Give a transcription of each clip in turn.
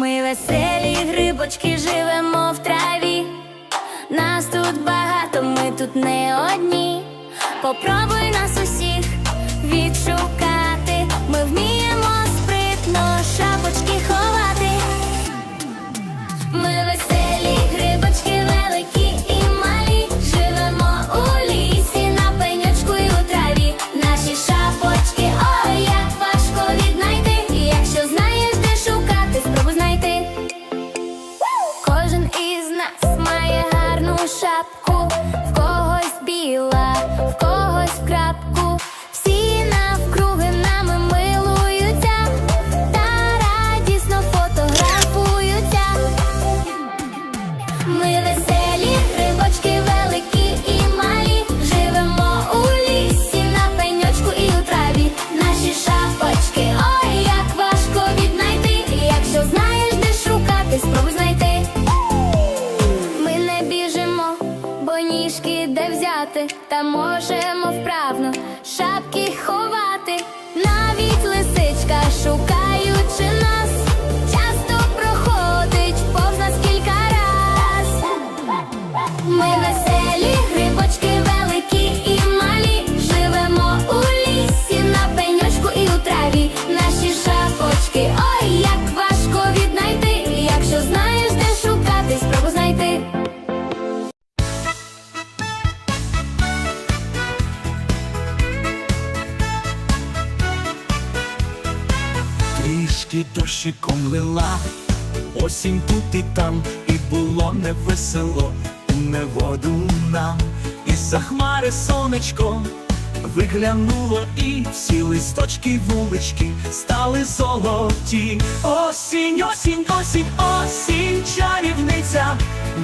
Ми веселі грибочки живемо в траві. Нас тут багато, ми тут не одні. Попробуй нас усіх відшукати де та можемо вправно шапки ховати. Навіть лисичка, шукаючи Трішки дощиком лила, осінь тут і там, і було невесело, у неводу нам, і за хмари сонечко виглянуло, і всі листочки вулички стали золоті. Осінь, осінь, осінь, осінь, чарівниця,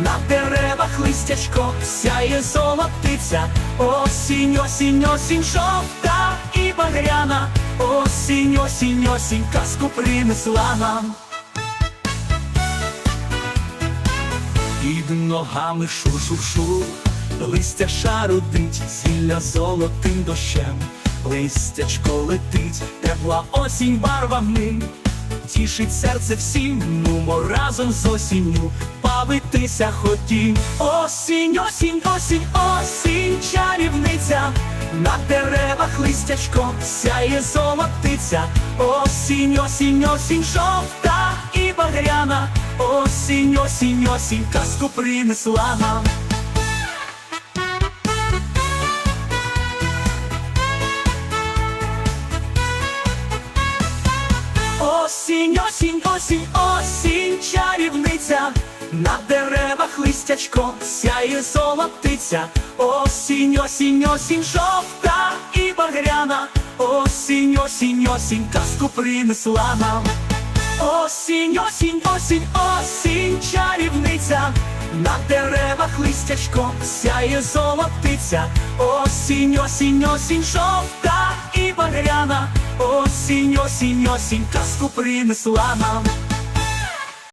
на деревах листячко сяє золотиця. Осінь, осінь, осінь, жовта і багряна. Осінь, осінь, осінь, казку принесла нам. Під ногами шу-шу-шу, листя шарудить, зілля золотим дощем, листячко летить, тепла осінь барвами, тішить серце всім, нумо разом з осінню, бавитися хотім. Осінь, осінь, осінь, осінь, на деревах листячко сяє золотиця. Осінь, осінь, осінь, жовта і багряна. Осінь, осінь, осінь, казку принесла нам. Осінь, осінь, осінь, осінь, чарівниця, на деревах листячко сяє золотиця. Осінь, осінь, осінь, жовта і багряна. Осінь, осінь, осінь, казку принесла нам. Осінь, осінь, осінь, осінь, чарівниця, на деревах листячко сяє золотиця. Осінь, осінь, осінь, жовта і багряна. Осінь, осінь, осінь, казку принесла нам.